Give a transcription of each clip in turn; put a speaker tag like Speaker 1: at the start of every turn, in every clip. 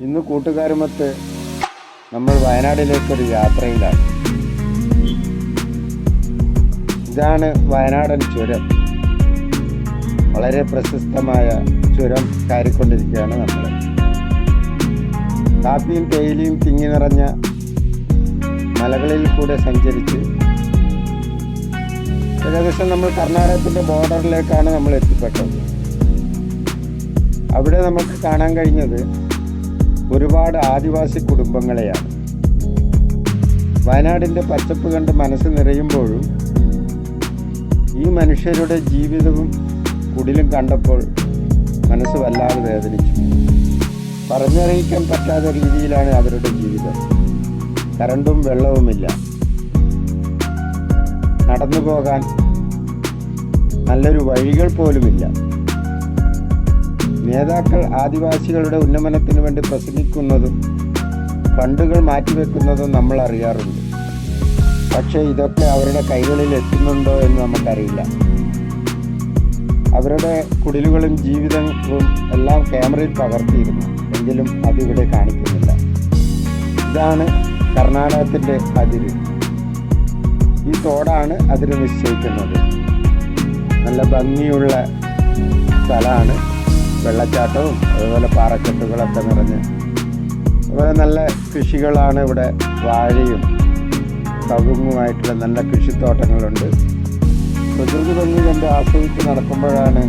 Speaker 1: ഇന്ന് കൂട്ടുകാരുമൊത്ത് നമ്മൾ വയനാടിലേക്കൊരു യാത്രയിലാണ്. ഇതാണ് വയനാടൻ ചുരം. വളരെ പ്രശസ്തമായ ചുരം കയറിക്കൊണ്ടിരിക്കുകയാണ് നമ്മൾ. കാപ്പിയും തേയിലയും തിങ്ങി നിറഞ്ഞ മലകളിൽ കൂടെ സഞ്ചരിച്ച് ഏകദേശം നമ്മൾ കർണാടകത്തിന്റെ ബോർഡറിലേക്കാണ് നമ്മൾ എത്തിപ്പെട്ടത്. അവിടെ നമുക്ക് കാണാൻ കഴിഞ്ഞത് ഒരുപാട് ആദിവാസി കുടുംബങ്ങളെയാണ്. വയനാടിന്റെ പച്ചപ്പ് കണ്ട് മനസ്സ് നിറയുമ്പോഴും ഈ മനുഷ്യരുടെ ജീവിതവും കുടിലും കണ്ടപ്പോൾ മനസ്സ് വല്ലാതെ വേദനിച്ചു. പറഞ്ഞറിയിക്കാൻ പറ്റാത്ത രീതിയിലാണ് അവരുടെ ജീവിതം. കറണ്ടും വെള്ളവുമില്ല. നടന്നു പോകാൻ നല്ലൊരു വഴികൾ പോലുമില്ല. നേതാക്കൾ ആദിവാസികളുടെ ഉന്നമനത്തിന് വേണ്ടി പ്രസംഗിക്കുന്നതും ഫണ്ടുകൾ മാറ്റിവെക്കുന്നതും നമ്മൾ അറിയാറുണ്ട്. പക്ഷേ ഇതൊക്കെ അവരുടെ കൈകളിൽ എത്തുന്നുണ്ടോ എന്ന് നമുക്കറിയില്ല. അവരുടെ കുടിലുകളും ജീവിതങ്ങളും എല്ലാം ക്യാമറയിൽ പകർത്തിയിരുന്നു. എങ്കിലും അതിവിടെ കാണിക്കുന്നില്ല. ഇതാണ് കർണാടകത്തിന്റെ അതിര്. ഈ തോടാണ് അതിര് നിശ്ചയിക്കുന്നത്. നല്ല ഭംഗിയുള്ള സ്ഥലമാണ്. വെള്ളച്ചാട്ടവും അതുപോലെ പാറക്കെട്ടുകളൊക്കെ നിറഞ്ഞ് അതുപോലെ നല്ല കൃഷികളാണ് ഇവിടെ വാഴയും കവുങ്ങുമായിട്ടുള്ള നല്ല കൃഷിത്തോട്ടങ്ങളുണ്ട്. പ്രകൃതി ഭംഗി കണ്ട് ആസ്വദിച്ച് നടക്കുമ്പോഴാണ്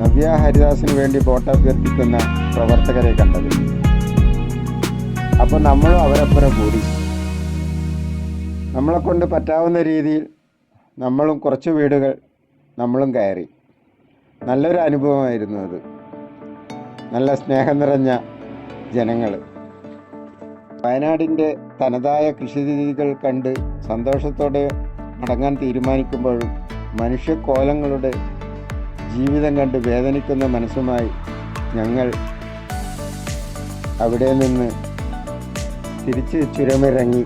Speaker 1: നവ്യ ഹരിദാസിന് വേണ്ടി ബോട്ട് അഭ്യർത്ഥിക്കുന്ന പ്രവർത്തകരെ കണ്ടത്. അപ്പോൾ നമ്മളും അവരപ്പുറം കൂടി. നമ്മളെ കൊണ്ട് പറ്റാവുന്ന രീതിയിൽ നമ്മളും കുറച്ച് വീടുകൾ നമ്മളും കയറി. നല്ലൊരു അനുഭവമായിരുന്നു അത്. നല്ല സ്നേഹം നിറഞ്ഞ ജനങ്ങൾ വയനാടിന്റെ തനതായ കൃഷിരീതികൾ കണ്ട് സന്തോഷത്തോടെ മടങ്ങാൻ തീരുമാനിക്കുമ്പോഴും മനുഷ്യക്കോലങ്ങളുടെ ജീവിതം കണ്ട് വേദനിക്കുന്ന മനസ്സുമായി ഞങ്ങൾ അവിടെ നിന്ന് തിരിച്ച് ചുരമിറങ്ങി